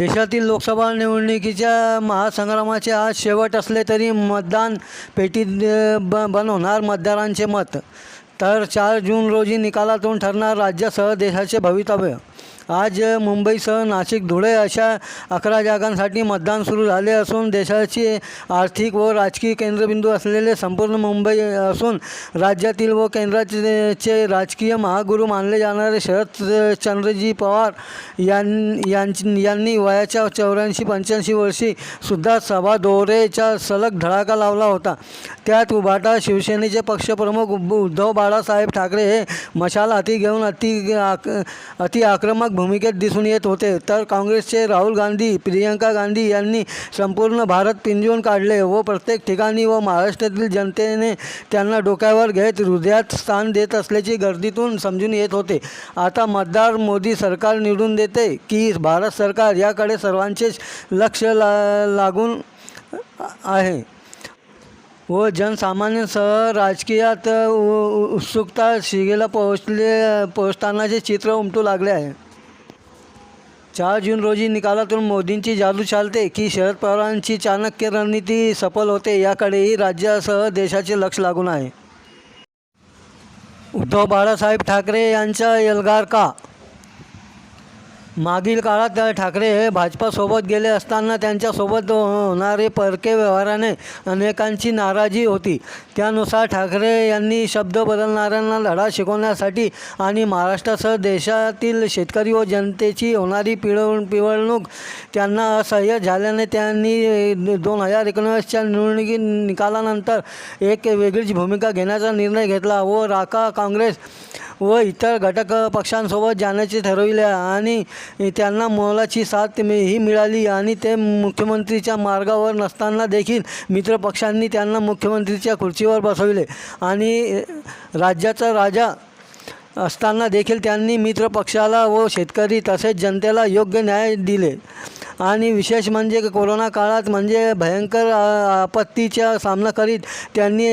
देशातील लोकसभा निवडणुकीच्या महासंग्रामाचे आज शेवट असले तरी मतदान पेटीत ब बनवणार मतदारांचे मत. तर चार जून रोजी निकालातून ठरणार राज्यासह देशाचे भवितव्य. आज मुंबईसह नाशिक धुळे अशा अकरा जागांसाठी मतदान सुरू झाले असून देशाचे आर्थिक व राजकीय केंद्रबिंदू असलेले संपूर्ण मुंबई असून राज्यातील व केंद्राचे राजकीय महागुरू मानले जाणारे शरद चंद्रजी पवार यां यांनी वयाच्या चौऱ्याऐंशी पंच्याऐंशी वर्षी सुद्धा सभा दौरेचा सलग धडाका लावला होता. त्यात उभाटा शिवसेनेचे पक्षप्रमुख उद्धव बाळासाहेब ठाकरे हे मशाल हाती घेऊन अति आक अति आक्रमक भूमिकेत दिसून येत होते. तर काँग्रेसचे राहुल गांधी प्रियंका गांधी यांनी संपूर्ण भारत पिंजून काढले व प्रत्येक ठिकाणी व महाराष्ट्रातील जनतेने त्यांना डोक्यावर घेत हृदयात स्थान देत असल्याची गर्दीतून समजून येत होते. आता मतदार मोदी सरकार निवडून देते की भारत सरकार याकडे सर्वांचेच लक्ष ला लागून आहे. व जनसामान्यांसह राजकीयात उ- उत्सुकता शिगेला पोहोचले पोहोचतानाचे चित्र उमटू लागले आहे. चार जून रोजी निकालातून मोदींची जादू चालते की शरद पवारांची चाणक्य रणनीती सफल होते याकडेही राज्यासह देशाचे लक्ष लागून आहे. उद्धव बाळासाहेब ठाकरे यांचा एल्गार का मागील काळात ठाकरे हे भाजपासोबत गेले असताना त्यांच्यासोबत होणारे परके व्यवहाराने अनेकांची नाराजी होती. त्यानुसार ठाकरे यांनी शब्द बदलणाऱ्यांना लढा शिकवण्यासाठी आणि महाराष्ट्रासह देशातील शेतकरी व जनतेची होणारी पिळव पिवळणूक त्यांना असह्य झाल्याने त्यांनी दोन हजार एकोणीसच्या निवडणुकी निकालानंतर एक वेगळीच भूमिका घेण्याचा निर्णय घेतला व राका काँग्रेस व इतर घटक पक्षांसोबत जाण्याचे ठरविले आणि त्यांना मोलाची साथ ही मिळाली आणि ते मुख्यमंत्रीच्या मार्गावर नसताना देखील मित्रपक्षांनी त्यांना मुख्यमंत्रीच्या खुर्चीवर बसविले. आणि राज्याचा राजा असताना देखील त्यांनी मित्रपक्षाला व शेतकरी तसेच जनतेला योग्य न्याय दिले. आणि विशेष म्हणजे कोरोना काळात म्हणजे भयंकर आपत्तीचा सामना करीत त्यांनी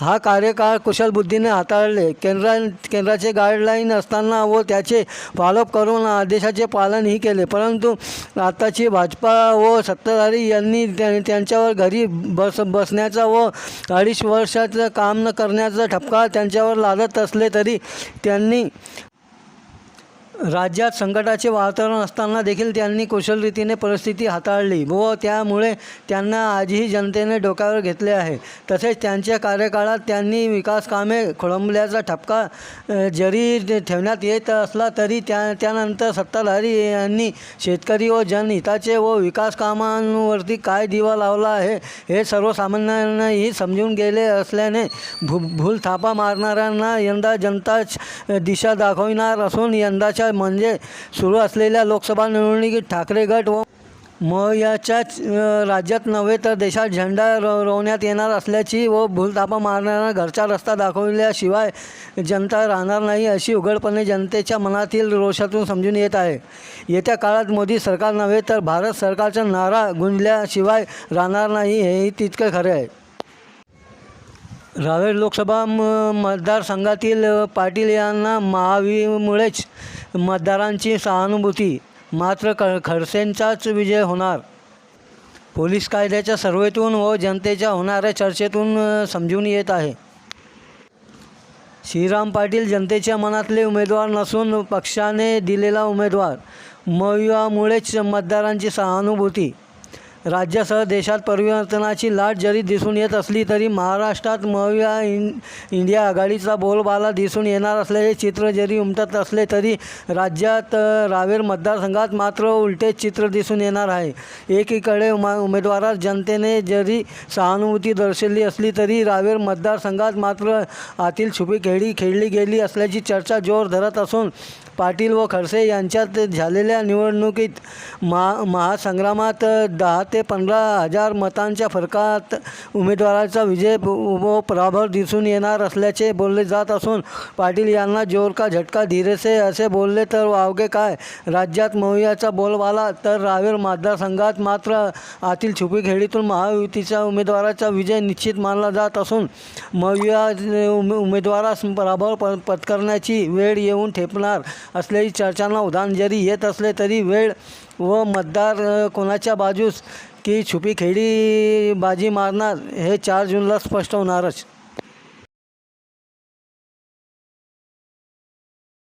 हा कार्यकाळ कुशल बुद्धीने हाताळले. केंद्रा केंद्राचे गाईडलाईन असताना व त्याचे फॉलोअप करून आदेशाचे पालनही केले. परंतु आताची भाजपा व सत्ताधारी यांनी त्यांच्यावर घरी बस बसण्याचा व अडीच वर्षाचं काम न करण्याचा ठपका त्यांच्यावर लादत असले तरी त्यांनी राज्यात संकटाचे वातावरण असताना देखील त्यांनी कुशलरीतीने परिस्थिती हाताळली व त्यामुळे त्यांना आजही जनतेने डोक्यावर घेतले आहे. तसेच त्यांच्या कार्यकाळात त्यांनी विकास कामे खोळंबल्याचा ठपका जरी ठेवण्यात येत असला तरी त्या त्यानंतर सत्ताधारी यांनी शेतकरी व जनहिताचे व विकास कामांवरती काय दिवा लावला आहे हे सर्वसामान्यांनाही समजून गेले असल्याने भू भूल थापा मारणाऱ्यांना यंदा जनताच दिशा दाखविणार असून यंदाच्या म्हणजे सुरू असलेल्या लोकसभा निवडणुकीत ठाकरे गट व म अ, राज्यात नव्हे तर देशात झेंडा रोवण्यात येणार असल्याची व भूलथापा मारणाऱ्यांना घरचा रस्ता दाखवल्याशिवाय जनता राहणार नाही अशी उघडपणे जनतेच्या मनातील रोषातून समजून येत आहे. येत्या काळात मोदी सरकार नव्हे तर भारत सरकारचा नारा गुंजल्याशिवाय राहणार नाही हेही तितकं खरे आहे. रावेर लोकसभा म मतदारसंघातील पाटील यांना महावीमुळेच मतदारांची सहानुभूती. मात्र क खडसेंचाच विजय होणार. पोलीस कायद्याच्या सर्वेतून व जनतेच्या होणाऱ्या चर्चेतून समजून येत आहे. श्रीराम पाटील जनतेच्या मनातले उमेदवार नसून पक्षाने दिलेला उमेदवार. मयुवामुळेच मतदारांची सहानुभूती. राज्यासह देशात परिवर्तनाची लाट जरी दिसून येत असली तरी महाराष्ट्रात मविया इं इंडिया आघाडीचा बोलबाला दिसून येणार असल्याचे चित्र जरी उमटत असले तरी राज्यात रावेर मतदारसंघात मात्र उलटे चित्र दिसून येणार आहे. एकीकडे उमा उमेदवारात जनतेने जरी सहानुभूती दर्शवली असली तरी रावेर मतदारसंघात मात्र आतील छुपी खेळी खेळली गेली असल्याची चर्चा जोर धरत असून पाटील व खडसे यांच्यात झालेल्या निवडणुकीत महा महासंग्रामात दहा ते पंधरा हजार मतांच्या फरकात उमेदवाराचा विजय व पराभव दिसून येणार असल्याचे बोलले जात असून पाटील यांना जोर का झटका धीरेसे असे बोलले तर वावगे काय? राज्यात मौयाचा बोलबाला तर रावेर मतदारसंघात मात्र आतील छुपी खेळीतून महायुतीच्या उमेदवाराचा विजय निश्चित मानला जात असून महुया उमेदवारास पराभव प पत्करण्याची वेळ येऊन ठेपणार असलेली चर्चांना उधाण जरी येत असले तरी वेळ व मतदार कोणाच्या बाजूस की छुपी खेडी बाजी मारणार हे चार जूनला स्पष्ट होणारच.